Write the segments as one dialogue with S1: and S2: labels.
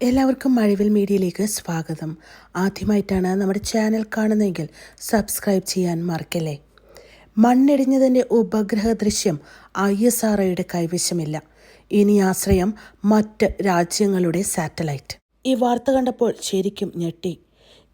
S1: എല്ലാവർക്കും മഴവിൽ മീഡിയയിലേക്ക് സ്വാഗതം. ആദ്യമായിട്ടാണ് നമ്മുടെ ചാനൽ കാണുന്നതെങ്കിൽ സബ്സ്ക്രൈബ് ചെയ്യാൻ മറക്കല്ലേ? മണ്ണിടിഞ്ഞതിന്റെ ഉപഗ്രഹ ദൃശ്യം ഐ എസ് ആർ ഒയുടെ കൈവശമില്ല. ഇനി ആശ്രയം മറ്റ് രാജ്യങ്ങളുടെ സാറ്റലൈറ്റ്. ഈ വാർത്ത കണ്ടപ്പോൾ ശരിക്കും ഞെട്ടി.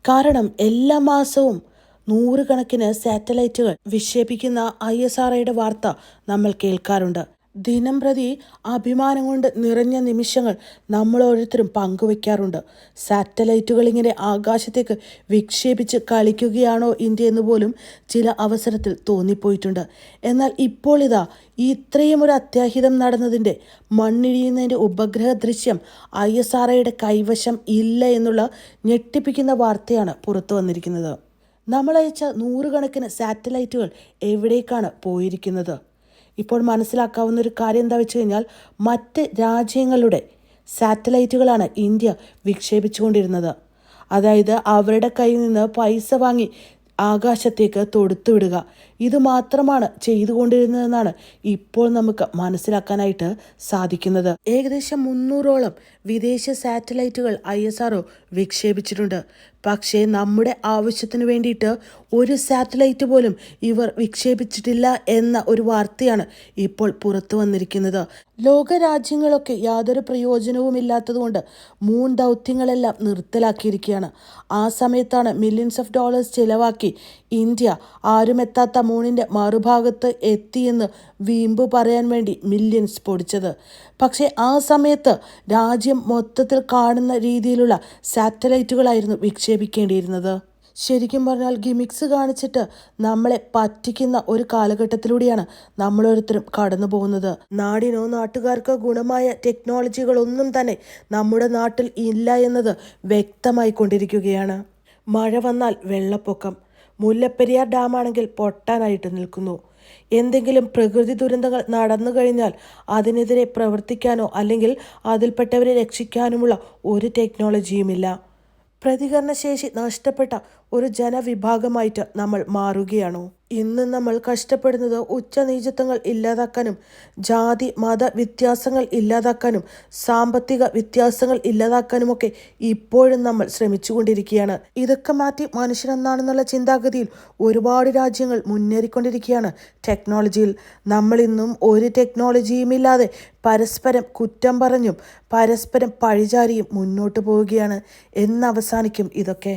S1: കാരണം എല്ലാ മാസവും നൂറുകണക്കിന് സാറ്റലൈറ്റുകൾ വിക്ഷേപിക്കുന്ന ഐ എസ് ആർ ഒയുടെ വാർത്ത നമ്മൾ കേൾക്കാറുണ്ട്. ദിനം പ്രതി അഭിമാനം കൊണ്ട് നിറഞ്ഞ നിമിഷങ്ങൾ നമ്മൾ ഓരോരുത്തരും പങ്കുവെക്കാറുണ്ട്. സാറ്റലൈറ്റുകൾ ഇങ്ങനെ ആകാശത്തേക്ക് വിക്ഷേപിച്ച് കളിക്കുകയാണോ ഇന്ത്യ എന്ന് പോലും ചില അവസരത്തിൽ തോന്നിപ്പോയിട്ടുണ്ട്. എന്നാൽ ഇപ്പോൾ ഇതാ ഇത്രയും ഒരു അത്യാഹിതം നടന്നതിന്റെ മണ്ണിഴിയുന്നതിന്റെ ഉപഗ്രഹ ദൃശ്യം ഐ എസ് ആർ ഐയുടെ കൈവശം ഇല്ല എന്നുള്ള ഞെട്ടിപ്പിക്കുന്ന വാർത്തയാണ് പുറത്തു വന്നിരിക്കുന്നത്. നമ്മളയച്ച നൂറുകണക്കിന് സാറ്റലൈറ്റുകൾ എവിടേക്കാണ് പോയിരിക്കുന്നത്? ഇപ്പോൾ മനസ്സിലാക്കാവുന്ന ഒരു കാര്യം എന്താ വെച്ച് കഴിഞ്ഞാൽ മറ്റ് രാജ്യങ്ങളുടെ സാറ്റലൈറ്റുകളാണ് ഇന്ത്യ വിക്ഷേപിച്ചുകൊണ്ടിരുന്നത്. അതായത് അവരുടെ കയ്യിൽ നിന്ന് പൈസ വാങ്ങി ആകാശത്തേക്ക് തൊടുത്തുവിടുക. ഇത് മാത്രമാണ് ചെയ്തുകൊണ്ടിരുന്നതെന്നാണ് ഇപ്പോൾ നമുക്ക് മനസ്സിലാക്കാനായിട്ട് സാധിക്കുന്നത്. ഏകദേശം മുന്നൂറോളം വിദേശ സാറ്റലൈറ്റുകൾ ഐ എസ് ആർ വിക്ഷേപിച്ചിട്ടുണ്ട്. പക്ഷേ നമ്മുടെ ആവശ്യത്തിന് വേണ്ടിയിട്ട് ഒരു സാറ്റലൈറ്റ് പോലും ഇവർ വിക്ഷേപിച്ചിട്ടില്ല എന്ന ഒരു വാർത്തയാണ് ഇപ്പോൾ പുറത്തു വന്നിരിക്കുന്നത്. ലോക രാജ്യങ്ങളൊക്കെ യാതൊരു പ്രയോജനവുമില്ലാത്തതുകൊണ്ട് മൂൺ ദൗത്യങ്ങളെല്ലാം നിർത്തലാക്കിയിരിക്കുകയാണ്. ആ സമയത്താണ് മില്യൺസ് ഓഫ് ഡോളേഴ്സ് ചിലവാക്കി ഇന്ത്യ ആരുമെത്താത്ത മൂണിന്റെ മറുഭാഗത്ത് എത്തിയെന്ന് വീമ്പ് പറയാൻ വേണ്ടി മില്യൻസ് പൊടിച്ചത്. പക്ഷേ ആ സമയത്ത് രാജ്യം മൊത്തത്തിൽ കാണുന്ന രീതിയിലുള്ള സാറ്റലൈറ്റുകളായിരുന്നു വിക്ഷേപിക്കേണ്ടിയിരുന്നത്. ശരിക്കും പറഞ്ഞാൽ ഗിമിക്സ് കാണിച്ചിട്ട് നമ്മളെ പറ്റിക്കുന്ന ഒരു കാലഘട്ടത്തിലൂടെയാണ് നമ്മളോരോരുത്തരും കടന്നു പോകുന്നത്. നാടിനോ നാട്ടുകാർക്കോ ഗുണമായ ടെക്നോളജികളൊന്നും തന്നെ നമ്മുടെ നാട്ടിൽ ഇല്ല എന്നത് വ്യക്തമായി കൊണ്ടിരിക്കുകയാണ് മഴ വന്നാൽ വെള്ളപ്പൊക്കം മുല്ലപ്പെരിയാർ ഡാമാണെങ്കിൽ പൊട്ടാനായിട്ട് നിൽക്കുന്നു. എന്തെങ്കിലും പ്രകൃതി ദുരന്തങ്ങൾ നടന്നു കഴിഞ്ഞാൽ അതിനെതിരെ പ്രവർത്തിക്കാനോ അല്ലെങ്കിൽ അതിൽപ്പെട്ടവരെ രക്ഷിക്കാനുമുള്ള ഒരു ടെക്നോളജിയുമില്ല. പ്രതികരണശേഷി നഷ്ടപ്പെട്ട ഒരു ജനവിഭാഗമായിട്ട് നമ്മൾ മാറുകയാണോ? ഇന്ന് നമ്മൾ കഷ്ടപ്പെടുന്നത് ഉച്ചനീചത്വങ്ങൾ ഇല്ലാതാക്കാനും ജാതി മത വ്യത്യാസങ്ങൾ ഇല്ലാതാക്കാനും സാമ്പത്തിക വ്യത്യാസങ്ങൾ ഇല്ലാതാക്കാനുമൊക്കെ ഇപ്പോഴും നമ്മൾ ശ്രമിച്ചുകൊണ്ടിരിക്കുകയാണ്. ഇതൊക്കെ മാറ്റി മനുഷ്യനെന്നാണെന്നുള്ള ചിന്താഗതിയിൽ ഒരുപാട് രാജ്യങ്ങൾ മുന്നേറിക്കൊണ്ടിരിക്കുകയാണ് ടെക്നോളജിയിൽ. നമ്മൾ ഇന്നും ഒരു ടെക്നോളജിയും ഇല്ലാതെ പരസ്പരം കുറ്റം പറഞ്ഞും പരസ്പരം പഴിചാരിയും മുന്നോട്ട് പോവുകയാണ്. എന്നവസാനിക്കും ഇതൊക്കെ.